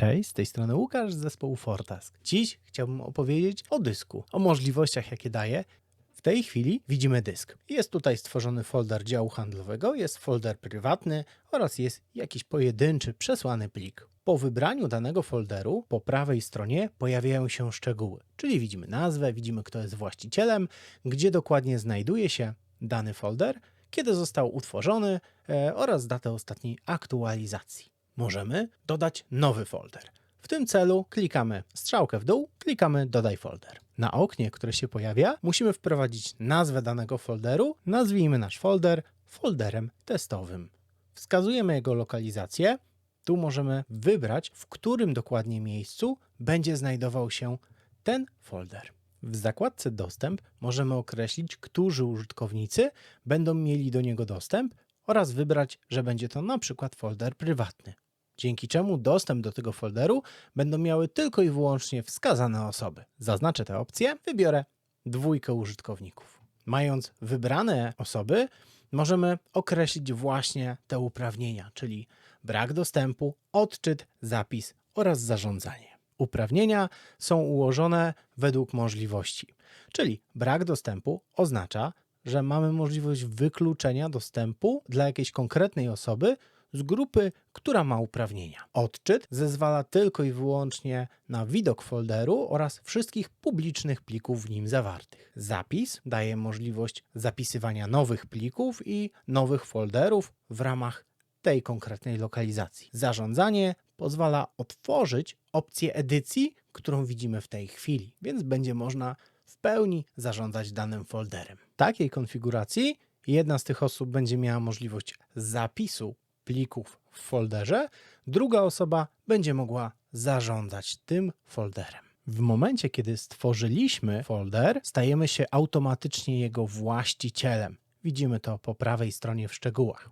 Cześć, z tej strony Łukasz z zespołu Fortask. Dziś chciałbym opowiedzieć o dysku, o możliwościach, jakie daje. W tej chwili widzimy dysk. Jest tutaj stworzony folder działu handlowego, jest folder prywatny oraz jest jakiś pojedynczy przesłany plik. Po wybraniu danego folderu po prawej stronie pojawiają się szczegóły, czyli widzimy nazwę, widzimy kto jest właścicielem, gdzie dokładnie znajduje się dany folder, kiedy został utworzony e, oraz datę ostatniej aktualizacji. Możemy dodać nowy folder. W tym celu klikamy strzałkę w dół, klikamy dodaj folder. Na oknie, które się pojawia, musimy wprowadzić nazwę danego folderu. Nazwijmy nasz folder folderem testowym. Wskazujemy jego lokalizację. Tu możemy wybrać, w którym dokładnie miejscu będzie znajdował się ten folder. W zakładce Dostęp możemy określić, którzy użytkownicy będą mieli do niego dostęp oraz wybrać, że będzie to na przykład folder prywatny. Dzięki czemu dostęp do tego folderu będą miały tylko i wyłącznie wskazane osoby. Zaznaczę tę opcję, wybiorę dwójkę użytkowników. Mając wybrane osoby, możemy określić właśnie te uprawnienia, czyli brak dostępu, odczyt, zapis oraz zarządzanie. Uprawnienia są ułożone według możliwości, czyli brak dostępu oznacza, że mamy możliwość wykluczenia dostępu dla jakiejś konkretnej osoby z grupy, która ma uprawnienia. Odczyt zezwala tylko i wyłącznie na widok folderu oraz wszystkich publicznych plików w nim zawartych. Zapis daje możliwość zapisywania nowych plików i nowych folderów w ramach tej konkretnej lokalizacji. Zarządzanie pozwala otworzyć opcję edycji, którą widzimy w tej chwili, więc będzie można w pełni zarządzać danym folderem. W takiej konfiguracji jedna z tych osób będzie miała możliwość zapisu plików w folderze, druga osoba będzie mogła zarządzać tym folderem. W momencie, kiedy stworzyliśmy folder, stajemy się automatycznie jego właścicielem. Widzimy to po prawej stronie w szczegółach.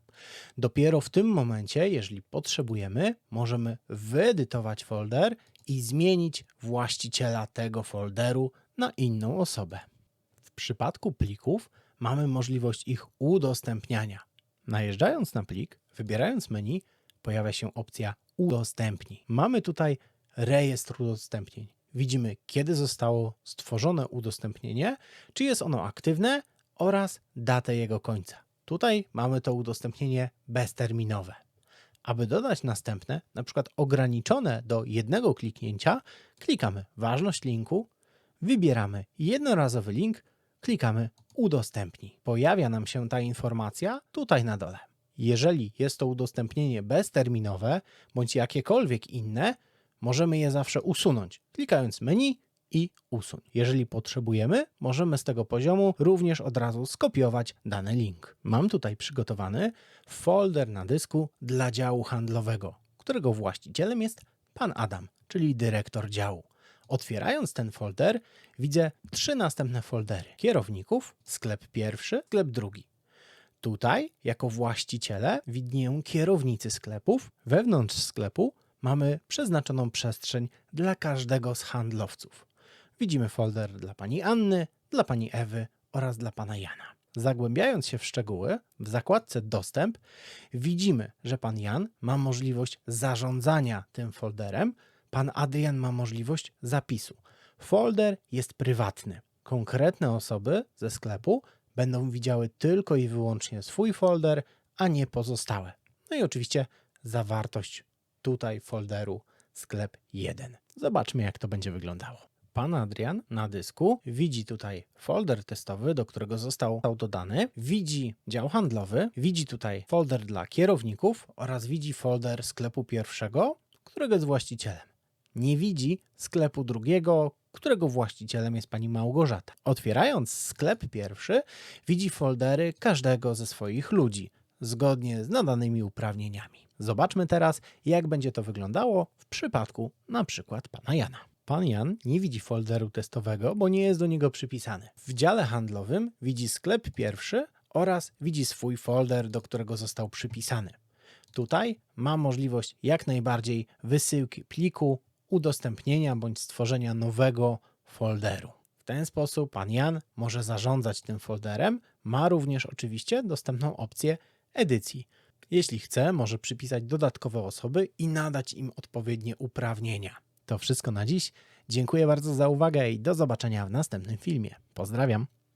Dopiero w tym momencie, jeżeli potrzebujemy, możemy wyedytować folder i zmienić właściciela tego folderu na inną osobę. W przypadku plików mamy możliwość ich udostępniania. Najeżdżając na plik, wybierając menu, pojawia się opcja udostępnij. Mamy tutaj rejestr udostępnień. Widzimy, kiedy zostało stworzone udostępnienie, czy jest ono aktywne oraz datę jego końca. Tutaj mamy to udostępnienie bezterminowe. Aby dodać następne, na przykład ograniczone do jednego kliknięcia, klikamy ważność linku, wybieramy jednorazowy link, klikamy udostępnij. Pojawia nam się ta informacja tutaj na dole. Jeżeli jest to udostępnienie bezterminowe bądź jakiekolwiek inne, możemy je zawsze usunąć, klikając menu i usuń. Jeżeli potrzebujemy, możemy z tego poziomu również od razu skopiować dany link. Mam tutaj przygotowany folder na dysku dla działu handlowego, którego właścicielem jest pan Adam, czyli dyrektor działu. Otwierając ten folder, widzę trzy następne foldery: kierowników, sklep pierwszy, sklep drugi. Tutaj, jako właściciele, widnieją kierownicy sklepów. Wewnątrz sklepu mamy przeznaczoną przestrzeń dla każdego z handlowców. Widzimy folder dla pani Anny, dla pani Ewy oraz dla pana Jana. Zagłębiając się w szczegóły, w zakładce Dostęp widzimy, że pan Jan ma możliwość zarządzania tym folderem, pan Adrian ma możliwość zapisu. Folder jest prywatny. Konkretne osoby ze sklepu będą widziały tylko i wyłącznie swój folder, a nie pozostałe. No i oczywiście zawartość tutaj folderu sklep 1. Zobaczmy, jak to będzie wyglądało. Pan Adrian na dysku widzi tutaj folder testowy, do którego został dodany, widzi dział handlowy, widzi tutaj folder dla kierowników oraz widzi folder sklepu pierwszego, którego jest właścicielem. Nie widzi sklepu drugiego, którego właścicielem jest pani Małgorzata. Otwierając sklep pierwszy, widzi foldery każdego ze swoich ludzi, zgodnie z nadanymi uprawnieniami. Zobaczmy teraz, jak będzie to wyglądało w przypadku na przykład pana Jana. Pan Jan nie widzi folderu testowego, bo nie jest do niego przypisany. W dziale handlowym widzi sklep pierwszy oraz widzi swój folder, do którego został przypisany. Tutaj ma możliwość jak najbardziej wysyłki pliku, udostępnienia bądź stworzenia nowego folderu. W ten sposób pan Jan może zarządzać tym folderem. Ma również oczywiście dostępną opcję edycji. Jeśli chce, może przypisać dodatkowe osoby i nadać im odpowiednie uprawnienia. To wszystko na dziś. Dziękuję bardzo za uwagę i do zobaczenia w następnym filmie. Pozdrawiam.